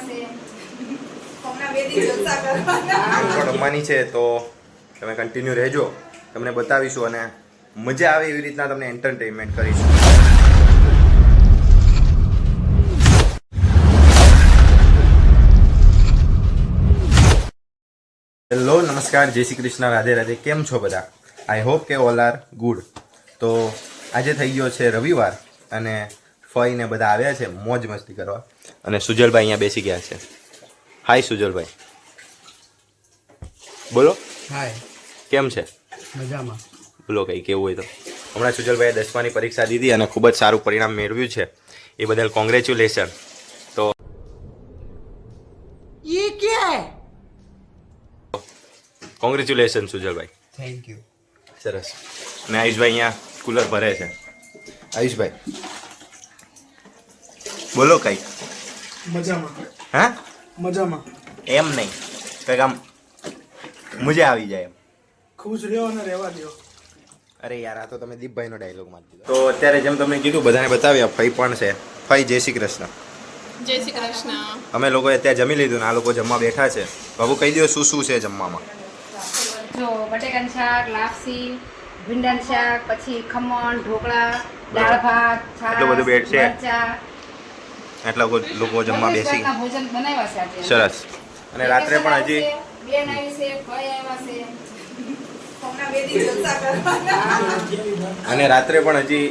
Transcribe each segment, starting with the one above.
પણ રમવાની છે તો તમે કન્ટિન્યુ રહેજો. તમને બતાવીશું અને મજા આવે એવી રીતના તમને એન્ટરટેનમેન્ટ કરીશું. હેલો, નમસ્કાર. જય શ્રી કૃષ્ણ. રાધે રાધે. કેમ છો બધા? આઈ હોપ કે ઓલ આર ગુડ તો આજે થઈ ગયો છે રવિવાર અને ફઈ ને બધા આવ્યા છે મોજ મસ્તી કરવા. અને સુજલભાઈ અહીંયા બેસી ગયા છે. હાય સુજલભાઈ. બોલો. હાય કેમ છે? મજામાં. બોલો કંઈ કેવું હોય તો. હમણાં સુજલભાઈએ દસમાની પરીક્ષા દીધી અને ખૂબ જ સારું પરિણામ મેળવ્યું છે. એ બદલ કોંગ્રેચ્યુલેશન તો કોંગ્રેચ્યુલેશન સુજલભાઈ. થેન્ક યુ સરસ. અને આયુષભાઈ અહીંયા કુલર ભરે છે. આયુષભાઈ બોલો કઈ મજામાં. હા? મજામાં. એમ નહીં. કંઈક આમ મજા આવી જાય એમ. ખુશ રહ્યો અને રહેવા દો અરે યાર આ તો તમે દીપભાઈનો ડાયલોગ મારી દીધો. તો અત્યારે જેમ તમને કીધું બધાને બતાવ્યા ફઈ પણ છે. ફઈ જય શ્રી કૃષ્ણ. જય શ્રી કૃષ્ણ. અમે લોકોએ અત્યારે જમી લીધું ને આ લોકો જમવા બેઠા છે. બાબુ કહી દો શું શું છે જમવામાં? જો બટેકાનું શાક લાપસી ભીંડાનું શાક પછી ખમણ ઢોકળા દાળ ભાત છાશ એટલું બધું બેઠ છે? એટલા લોકો લોકો જમવા બેસી જાતના ભોજન બનાવ્યા છે આજે. સરસ. અને રાત્રે પણ હજી અને રાત્રે પણ હજી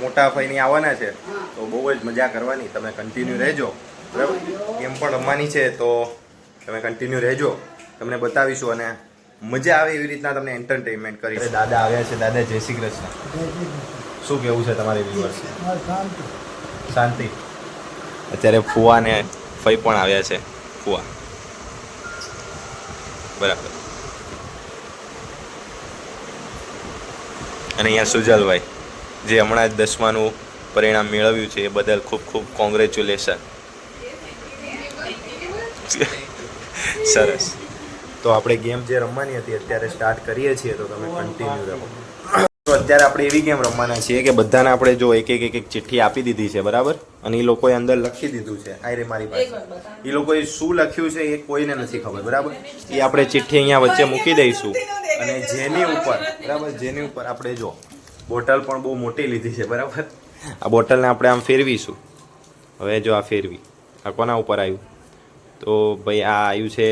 મોટા ફઈની આવવાના છે તો બહુ જ મજા કરવાની. તમે કન્ટિન્યુ રહેજો. બરાબર? ગેમ પણ રમવાની છે તો તમે કન્ટિન્યુ રહેજો. તમને બતાવીશું અને મજા આવે એવી રીતના તમને એન્ટરટેનમેન્ટ કરી દાદા આવ્યા છે દાદા જય શ્રી કૃષ્ણ. શું કેવું છે તમારે વ્યુઅર્સ શાંતિ. અત્યારે ફુવા ને ફઈ પણ આવ્યા છે, ફુવા. બરાબર. અને અહીંયા સુજલભાઈ, જે હમણાં જ દસમાનું પરિણામ મેળવ્યું છે, એ બદલ ખૂબ ખૂબ કોંગ્રેચ્યુલેશન સરસ. તો આપણે ગેમ જે રમવાની હતી, અત્યારે સ્ટાર્ટ કરીએ છીએ, તો તમે કન્ટિન્યુ રહો. તો અત્યારે આપણે એવી ગેમ રમવાના છીએ કે બધાને આપણે જો એક એક એક એક ચિઠ્ઠી આપી દીધી છે, બરાબર? અને એ લોકોએ અંદર લખી દીધું છે આયરે રે મારી પાસે. એ લોકોએ શું લખ્યું છે એ કોઈને નથી ખબર બરાબર? એ આપણે ચિઠ્ઠી અહીંયા વચ્ચે મૂકી દઈશું. અને જેની ઉપર બરાબર? જેની ઉપર આપણે જો બોટલ પણ બહુ મોટી લીધી છે બરાબર? આ બોટલને આપણે આમ ફેરવીશું. હવે જો આ ફેરવી. આ કોના ઉપર આવ્યું? તો ભાઈ આ આવ્યું છે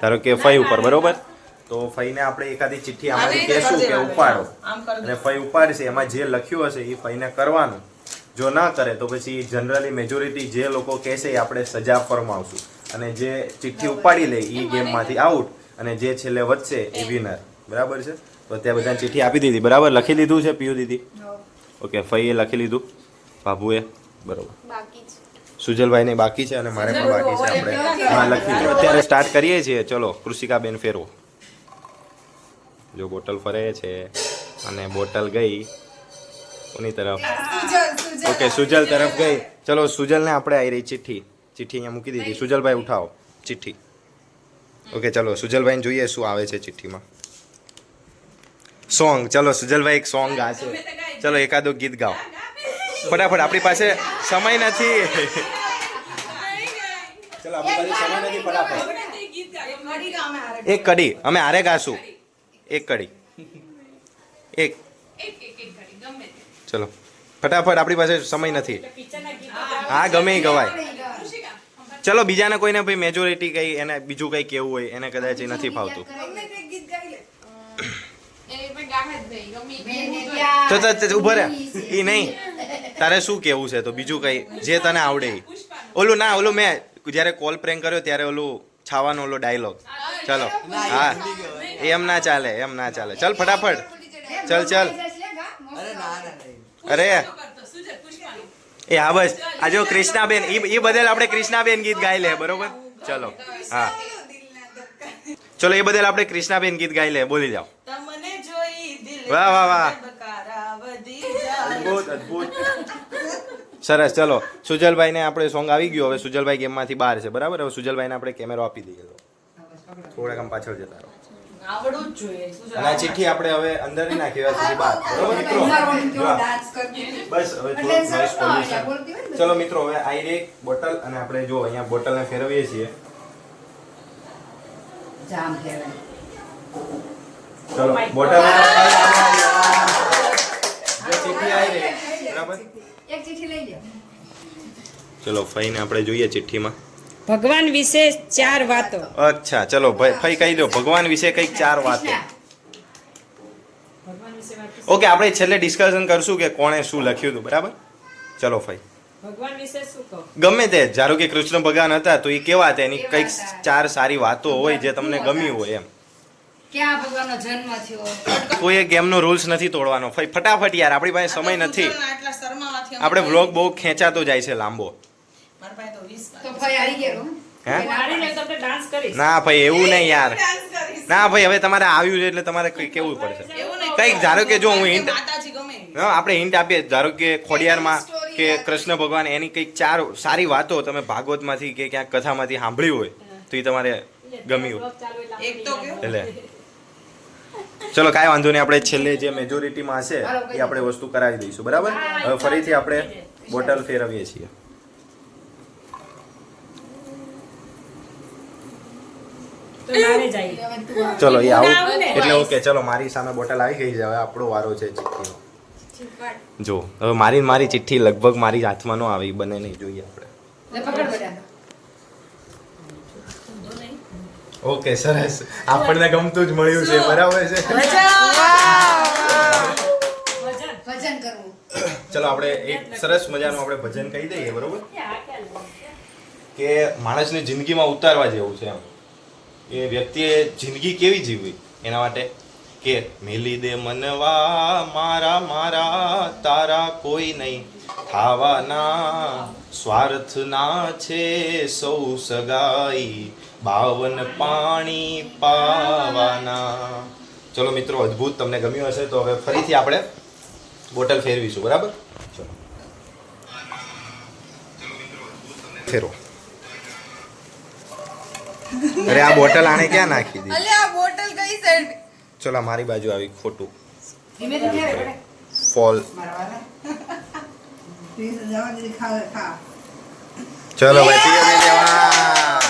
ધારો કે ફઈ ઉપર બરાબર? તો ફઈને આપણે એકાદી ચિઠ્ઠી આમાંથી કહેશું કે ઉપાડો. અને ફઈ ઉપાડશે એમાં જે લખ્યું હશે એ ફઈને કરવાનું. જો ના કરે તો પછી જનરલી મેજોરિટી જે લોકો કહેશે એ આપણે સજા ફરમાવશું. અને જે ચિઠ્ઠી ઉપાડી લે એ ગેમમાંથી આઉટ અને જે છેલ્લે વધશે એ વિનર બરાબર છે? તો અત્યારે બધાને ચિઠ્ઠી આપી દીધી. બરાબર? લખી દીધું છે પિયુ દીદી? ઓકે ફઈએ લખી લીધું. બાબુએ? બરાબર. સુજલભાઈને બાકી છે અને મારે પણ બાકી છે. આપણે હા લખી અત્યારે સ્ટાર્ટ કરીએ છીએ. ચલો કૃષિકાબેન ફેરવો. જો બોટલ ફરે છે અને બોટલ ગઈ કોની તરફ. ઓકે સુજલ તરફ ગઈ. ચલો સુજલને આપણે આવી રહી ચિઠ્ઠી. ચિઠ્ઠી અહીંયા મૂકી દીધી. સુજલભાઈ ઉઠાવો ચિઠ્ઠી. ઓકે ચલો સુજલભાઈને જોઈએ શું આવે છે ચિઠ્ઠીમાં. સોંગ. ચલો સુજલભાઈ એક સોંગ ગાશે. ચલો એકાદો ગીત ગાઓ. ફટાફટ આપણી પાસે સમય નથી. ચલો આપણી પાસે સમય નથી ફટાફટ. એક કડી. અમે આરે ગાશું. એક કડી. એક. ચલો. ફટાફટ, આપણી પાસે સમય નથી. હા, ગમે ગવાય. ચલો, બીજાને કોઈને ભાઈ મેજોરિટી કઈ, એને બીજું કઈ કેવું હોય, એને કદાચ નથી ફાવતું. તે ઊભો રહે એ નહીં. તારે શું કેવું છે? તો બીજું કઈ, જે તને આવડે. ઓલું ના, ઓલું મેં જ્યારે કોલ પ્રેંગ કર્યો ત્યારે ઓલું છાવાનો ઓલો ડાયલોગ. ચલો, હા. એમ ના ચાલે, એમ ના ચાલે. ચલ, ફટાફટ. ચલ ચલ. એ હા બસ. આ જો કૃષ્ણાબેન એ ઈ બદલ આપણે કૃષ્ણાબેન ગીત ગાઈ લે બરોબર? ચલો. હા. ચલો એ બદલ આપણે કૃષ્ણાબેન ગીત ગાઈ લે. બોલી જાઓ. તમને જોઈ દિલ વાહ, વાહ, વાહ. અદ્ભુત અદ્ભુત. સરસ ચલો. સુજલભાઈને આપણે સોંગ આવી ગયું. હવે સુજલભાઈ ગેમમાંથી બહાર છે. બરાબર? હવે સુજલભાઈને આપણે કેમેરો આપી દઈએ. થોડાક આમ પાછળ જતા રહો. આવડવું જ જોઈએ. અને આ ચિઠ્ઠી આપણે હવે અંદર નહીં નાખી હવે સુધી બહાર બરોબર મિત્રો. બસ હવે ને ચલો મિત્રો હવે આઈ રે બોટલ અને આપણે જો અહીંયા બોટલને ફેરવીએ છીએ. જામ. ચલો બોટલ ચિઠ્ઠી આવી રહી. બરાબર? એક ચિઠ્ઠી લઈ લો ચલો ફઈને આપણે જોઈએ ચિઠ્ઠીમાં. ભગવાન વિશે ચાર વાતો. અચ્છા ચલો ભાઈ ફઈ કહી દો. ભગવાન વિશે કંઈક ચાર વાતો. ઓકે આપણે છેલ્લે ડિસ્કશન કરશું કે કોણે શું લખ્યું હતું બરાબર? ચલો ફઈ. ભગવાન વિશે શું કહો? ગમે તે ધારો કે કૃષ્ણ ભગવાન હતા તો એ કેવા હતા? એની કંઈક ચાર સારી વાતો હોય જે તમને ગમી હોય એમ. ક્યાં ભગવાનનો જન્મ થયો? કોઈ ગેમનો રૂલ્સ નથી તોડવાનો. ફઈ ફટાફટ યાર આપણી પાસે સમય નથી. આપણે વ્લોગ બહુ ખેંચાતો જાય છે લાંબો. ને ભાઈ એવું નહીં યાર. ના ભાઈ હવે તમારે આવ્યું છે એટલે તમારે કંઈ કેવું પડશે. કંઈક ધારો કે જો હું હિન્ટ માતાજી ગમે. એવી. હા આપણે હિન્ટ આપીએ. ધારો કે ખોડિયારમાં કે કૃષ્ણ ભગવાન એની કંઈક ચાર સારી વાતો તમે ભાગવતમાંથી કે ક્યાંક કથામાંથી સાંભળી હોય તો એ તમારે ગમી હોય. એટલે ચલો કાંઈ વાંધો નહીં. આપણે છેલ્લે જે મેજોરિટીમાં હશે એ આપણે વસ્તુ કરાવી દઈશું. બરાબર? હવે ફરીથી આપણે બોટલ ફેરવીએ છીએ તો મારે જઈએ ચલો એ આવું. એટલે ઓકે ચલો મારી સામે બોટલ આવી ગઈ છે. હવે આપણો વારો છે ચિઠ્ઠીનો. જો હવે મારી મારી ચિઠ્ઠી લગભગ મારી હાથમાં ન આવી બને નહીં જોઈએ આપણે. લે પકડ બધા ઓકે સરસ. આપણને ગમતું જ મળ્યું છે બરાબર છે? ચલો આપણે એક સરસ મજાનું આપણે ભજન કહી દઈએ બરોબર? કે માણસની જિંદગીમાં ઉતારવા જેવું છે એમ. એ વ્યક્તિએ જિંદગી કેવી જીવવી? એના માટે કે મેલી દે મનવા, મારા મારા, તારા કોઈ નહીં. થાવાના સ્વાર્થના છે સૌ સગાઈ. બાવન પાણી પાવાના. ચલો મિત્રો, અદ્ભુત તમને ગમ્યું હશે તો હવે ફરીથી આપણે બોટલ ફેરવીશું, બરાબર? ચલો. ફેરવો અરે આ બોટલ આને ક્યાં નાખી દીધી અલે આ બોટલ કઈ સાઈડ ચલો મારી બાજુ આવી ખોટું. ધીમે ધીમે. ફોલ. ચલો ભાઈ પીએ પી દેવા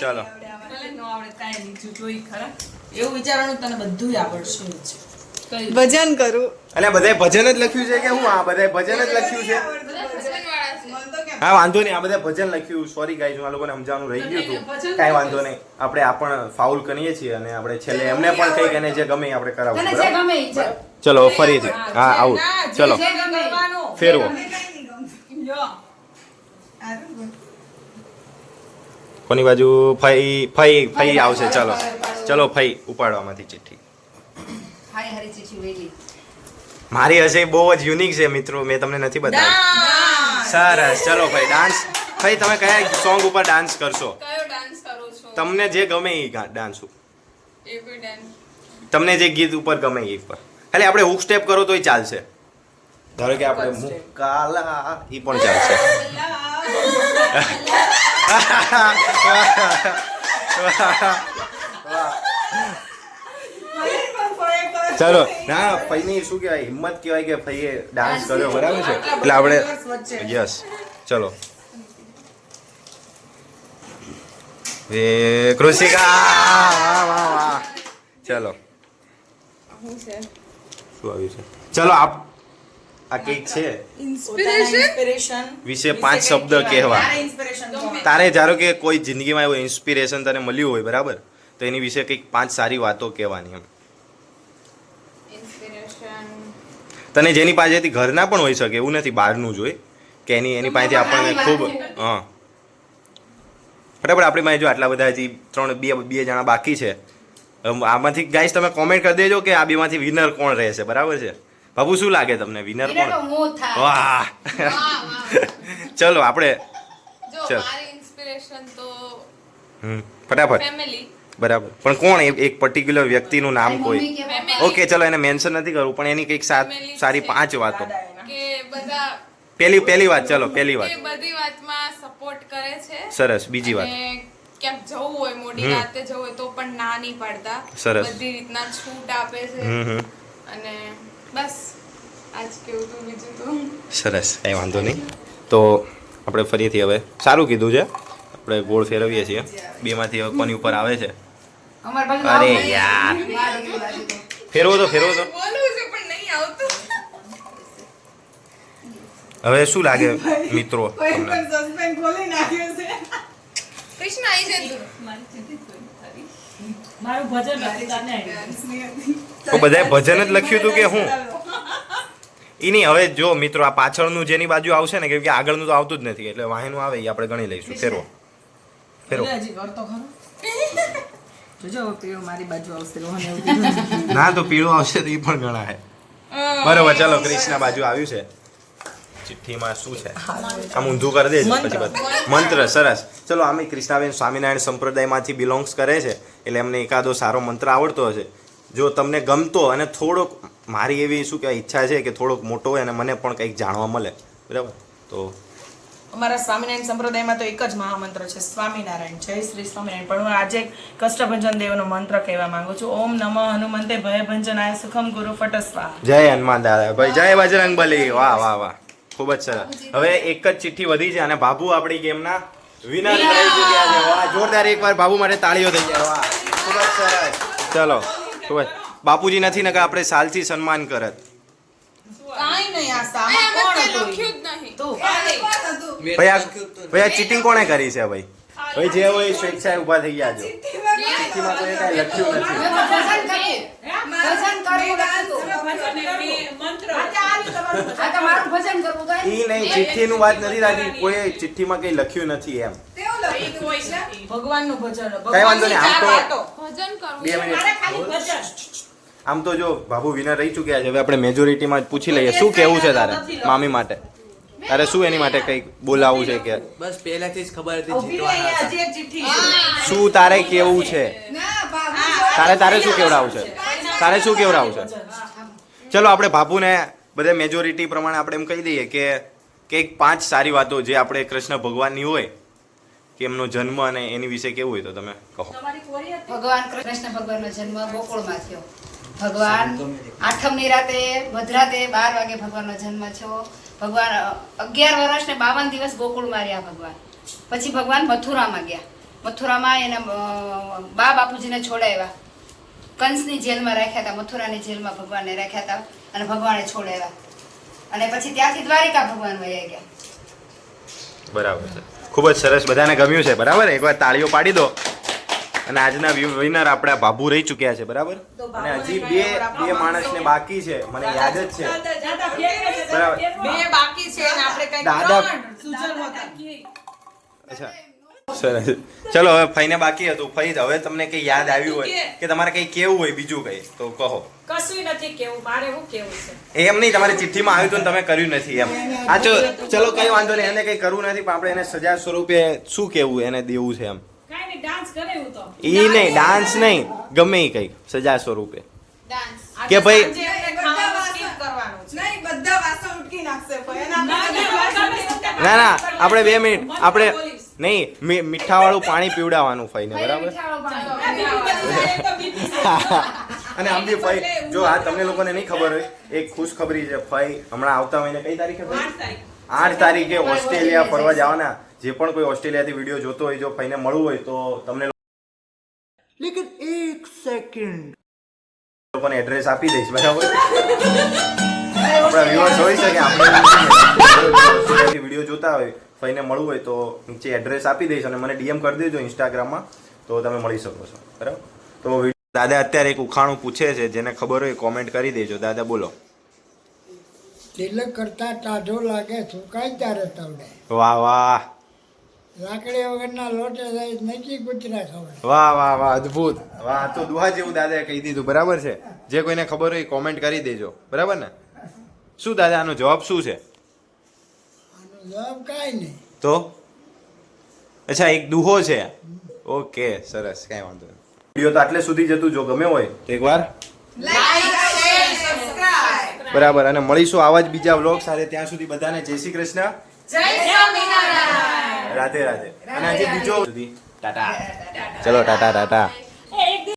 ચલો. ચલો. ભલે ન આવડે કાંઈ નહીં જો જોઈ ખરા? એવું વિચારવાનું તને બધું આવડશે ભજન કરું. એટલે બધાય ભજન જ લખ્યું છે કે હું? આ બધાય ભજન જ લખ્યું છે. હા વાંધો નહીં આ બધા ભજન લખ્યું. સોરી ગાઈઝ હું આ લોકોને સમજાવવાનું રહી ગયું હતું. કાંઈ વાંધો નહીં. આપણે આ પણ ફાઉલ કરીએ છીએ અને આપણે છેલ્લે એમને પણ કંઈક એને જે ગમે આપણે કરાવવું ચાલ. ફરીથી. હા આવું. ચલો. ફેરવો. કોની બાજુ? ફઈ ફઈ ફઈ આવશે ચલો. ચલો ફઈ ઉપાડવામાંથી ચિઠ્ઠી. મારી હશે બહુ જ યુનિક છે મિત્રો. મેં તમને નથી બતાવી ડાન્સ. સરસ. ચલો ભાઈ ડાન્સ ભાઈ તમે કયા સોંગ ઉપર ડાન્સ કરશો? તમને જે ગમે એ ડાન્સ તમને જે ગીત ઉપર ગમે એ પર ખાલી આપણે હુક સ્ટેપ કરો એ ચાલશે. ધારો કે આપણે મુકાલા એ પણ ચાલશે. ચલો. ના ફઈની શું કહેવાય? હિંમત કહેવાય કે ફઈએ ડાન્સ કર્યો બરાબર છે? એટલે આપણે યસ ચલો. એ કૃષિકા વાહ વાહ વાહ ચલો. શું આવ્યું છે? ચલો આપ આ કંઈક છે. ઇન્સ્પિરેશન વિશે પાંચ શબ્દ કહેવા. તારે તારે ધારો કે કોઈ જિંદગીમાં એવું ઇન્સ્પિરેશન તને મળ્યું હોય બરાબર? તો એની વિશે કંઈક પાંચ સારી વાતો કહેવાની એમ ઇન્સ્પિરેશન તને જેની પાસેથી ઘરના પણ હોઈ શકે એવું નથી બહારનું જોઈ કે એની એની પાસેથી આપણને ખૂબ હા. બરાબર આપણી પાસે જો આટલા બધા હજી ત્રણ બે બે જણા બાકી છે. આમાંથી ગાઈસ તમે કોમેન્ટ કરી દેજો કે આ બેમાંથી વિનર કોણ રહેશે બરાબર છે? બાબુ શું લાગે તમને? વિનર કોણ? વાહ. ચલો આપણે ચાલ. ફટાફટ. ફેમિલી બરાબર. પણ કોણ એ- એક પર્ટિક્યુલર વ્યક્તિનું નામ કોઈ. ઓકે ચલો એને મેન્શન નથી કરવું પણ એની કંઈક સાત સારી પાંચ વાતો. પેલી પેલી વાત ચલો પેલી વાત. બધી વાતમાં સપોર્ટ કરે છે. સરસ બીજી વાત. ક્યાંક જવું હોય મોડી રાતે જવું હોય તો પણ ના નહીં પાડતા. સરસ. બધી રીતના છૂટ આપે છે. અને બસ આજ કેવું તું બીજું તો? સરસ કંઈ વાંધો નહીં. તો આપણે ફરીથી હવે સારું કીધું છે. આપણે ગોળ ફેરવીએ છીએ. બેમાંથી હવે કોની ઉપર આવે છે? અરે યાર. ફેરવો તો ફેરવો તો. બોલવું છે પણ નહીં આવતું. હવે શું લાગે મિત્રો તમને? કૃષ્ણ આવી જાય તું. મારી ચિઠ્ઠી જોઈ તારી. મારું ભજન હતું તને આવ્યું. તો બધાએ ભજન જ લખ્યું હતું કે હું? ઈ નહીં હવે જો મિત્રો આ પાછળનું જેની બાજુ આવશે ને કેમ કે આગળનું તો આવતું જ નથી એટલે વાહેનું આવે એ આપણે ગણી લઈશું. ફેરવો. ફેરવો. જોજો પીળો મારી બાજુ આવશે રોહન એવું ના તો પીળો આવશે તો એ પણ ગણાય. બરોબર ચાલો ક્રિષ્ના બાજુ આવ્યું છે. ચિઠ્ઠીમાં શું છે? આમ ઊંધું કરી દેજો પછી મંત્ર સરસ. ચલો આમે ક્રિષ્નાબેન સ્વામિનારાયણ સંપ્રદાયમાંથી બિલોંગ્સ કરે છે એટલે એમને એકાદો સારો મંત્ર આવડતો હશે. જો તમને ગમતો અને થોડોક મારી એવી શું કહેવાય ઈચ્છા છે કે થોડોક મોટો હોય અને મને પણ કંઈક જાણવા મળે. બરાબર? તો અમારા સ્વામિનારાયણ સંપ્રદાયમાં તો એક જ મહામંત્ર છે સ્વામિનારાયણ. જય શ્રી સ્વામિનારાયણ. પણ હું આજે કષ્ટભંજન દેવનો મંત્ર કહેવા માંગુ છું. ઓમ નમઃ હનુમંતે ભયભંજનાય સુખમ ગુરુ ફટસ્વા જય હનુમાન દાદા. ભાઈ જય બજરંગ બલી. વાહ વાહ વાહ. ખૂબ જ સરસ. હવે એક જ ચિઠ્ઠી વધી છે અને બાબુ આપણી ગેમના વિનર થઈ ચૂક્યા છે. વાહ જોરદાર એકવાર બાબુ માટે તાળીઓ થઈ જાય વાહ ખૂબ જ સરસ. ચલો ખૂબ જ. બાપુજી નથી નકા આપણે સાલથી સન્માન કરત. કાંઈ નહીં આ સામા કોણ હતું લખ્યું જ નહીં. તું ભાઈ. આ ચીટિંગ કોણે કરી છે ભાઈ? ભાઈ જે હોય સ્વેચ્છાએ ઊભા થઈ ગયા છો. ચીઠીમાં કોઈ કાંઈ લખ્યું નથી. ઈ નહીં ચિઠ્ઠીનું વાત નથી રાખી કોઈ ચિઠ્ઠીમાં કંઈ લખ્યું નથી એમ. ભગવાનનું ભજન. કાંઈ વાંધો નહીં, આમ તો- ભજન કરવું બે મિનિટ. મારે ખાલી ભજન. આમ તો જો બાબુ વિનર રહી ચૂક્યા છે હવે આપણે મેજોરિટીમાં જ પૂછી લઈએ શું કેવું છે તારે મામી માટે? તારે શું એની માટે કંઈક બોલાવવું છે કે? બસ પહેલાથી જ ખબર હતી. શું તારે કેવું છે? તારે તારે શું કેવડાવું છે? તારે શું કેવડાવું છે? ચલો આપણે બાપુને બધે મેજોરિટી પ્રમાણે આપણે એમ કહી દઈએ કે કંઈક પાંચ સારી વાતો જે આપણે કૃષ્ણ ભગવાનની હોય કે એમનો જન્મ અને એની વિશે કેવું હોય તો તમે કહો. ભગવાન કૃષ્ણ ભગવાનનો જન્મ ગોકુળમાં થયો. ભગવાન આઠમની રાતે મધરાતે બાર વાગે ભગવાનનો જન્મ છો ભગવાન અગિયાર વર્ષ ને બાવન દિવસ ગોકુળમાં રહ્યા ભગવાન. પછી ભગવાન મથુરામાં ગયા. મથુરામાં એના બા બાપુજીને છોડાવ્યા. કંસની જેલમાં રાખ્યા હતા મથુરાની જેલમાં ભગવાનને રાખ્યા હતા અને ભગવાને છોડાવ્યા. અને પછી ત્યાંથી દ્વારિકા ભગવાન વયા ગયા. બરાબર છે. ખૂબ જ સરસ બધાને ગમ્યું છે. બરાબર? એકવાર તાળીઓ પાડી દો. અને આજના વિનર આપણા બાબુ રહી ચૂક્યા છે બરાબર? અને હજી બે બે માણસને બાકી છે મને યાદ જ છે. બરાબર. બે બાકી છે અને આપણે કંઈક દાદા-. અચ્છા. સરસ ચલો હવે ફઈને બાકી હતું. ફઈ હવે તમને કઈ યાદ આવ્યું હોય કે? તમારે કઈ કેવું હોય બીજું કઈ તો કહો. કશું નથી કેવું મારે શું કેવું છે? એમ નહીં તમારી ચિઠ્ઠીમાં આવ્યું હતું ને તમે કર્યું નથી એમ. આ ચલો ચલો કઈ વાંધો નહીં એને કઈ કરવું નથી પણ આપણે એને સજા સ્વરૂપે શું કેવું એને દેવું છે એમ? કાંઈ નહીં ડાન્સ કરે હું તો. ઈ નહીં ડાન્સ નહીં. ગમે ઈ કઈ સજા સ્વરૂપે. કે ભાઈ- સાંજે આપણે ખાવાનું skip કરવાનું છે. નહીં બધા વાસણ ઉટકી નાખશે ભાઈ. અને ના, ના, આપણે બે મિનિટ આપણે નહીં મી- મીઠાવાળું પાણી પીવડાવવાનું ફઈને બરાબર. અને આમ બી ફઈ જો આ તમને લોકોને નહીં ખબર હોય એક ખુશ ખબરી છે ફઈ. હમણાં આવતા મહિને કઈ તારીખે તારીખ. આઠ તારીખે ઓસ્ટ્રેલિયા ફરવા જવાના. જે પણ કોઈ ઓસ્ટ્રેલિયાથી વીડિયો જોતો હોય જો ફઈને મળવું હોય તો તમને લેકિન એક સેકન્ડ લોકોને એડ્રેસ આપી દઈશ બરાબર? આપણા વ્યુઅર્સ હોય છે કે આપણે વીડિયો જોતા હોય ફઈને મળવું હોય તો નીચે એડ્રેસ આપી દઈશ અને મને ડીએમ કરી દેજો ઇન્સ્ટાગ્રામમાં તો તમે મળી શકો છો બરાબર? તો દાદા અત્યારે એક ઉખાણું પૂછે છે જેને ખબર હોય કોમેન્ટ કરી દેજો. દાદા બોલો. તિલક કરતા ટાઢો લાગે સુકાય ત્યારે તવડે વાહ વાહ. લાકડી વગરના લોટે જાય કૂતરા ખવડે વાહ વાહ વાહ અદ્ભુત. વાહ તો દુહા જેવું દાદાએ કહી દીધું. બરાબર છે? જે કોઈને ખબર હોય કોમેન્ટ કરી દેજો. બરાબર ને? શું દાદા આનો જવાબ શું છે? આનો જવાબ કાંઈ નહીં. તો? અચ્છા એક દુહો છે. ઓકે સરસ કાંઈ વાંધો નહીં. વીડિયો તો આટલે સુધી જતું જો ગમે હોય તો એકવાર બરાબર અને મળીશું આવા જ બીજા વ્લોગ સાથે. ત્યાં સુધી બધાને જય શ્રી કૃષ્ણ. જય સ્વામિનારાયણ. રાધે રાધે. અને આજે બીજો સુધી. ટાટા. ચલો ટાટા ટાટા.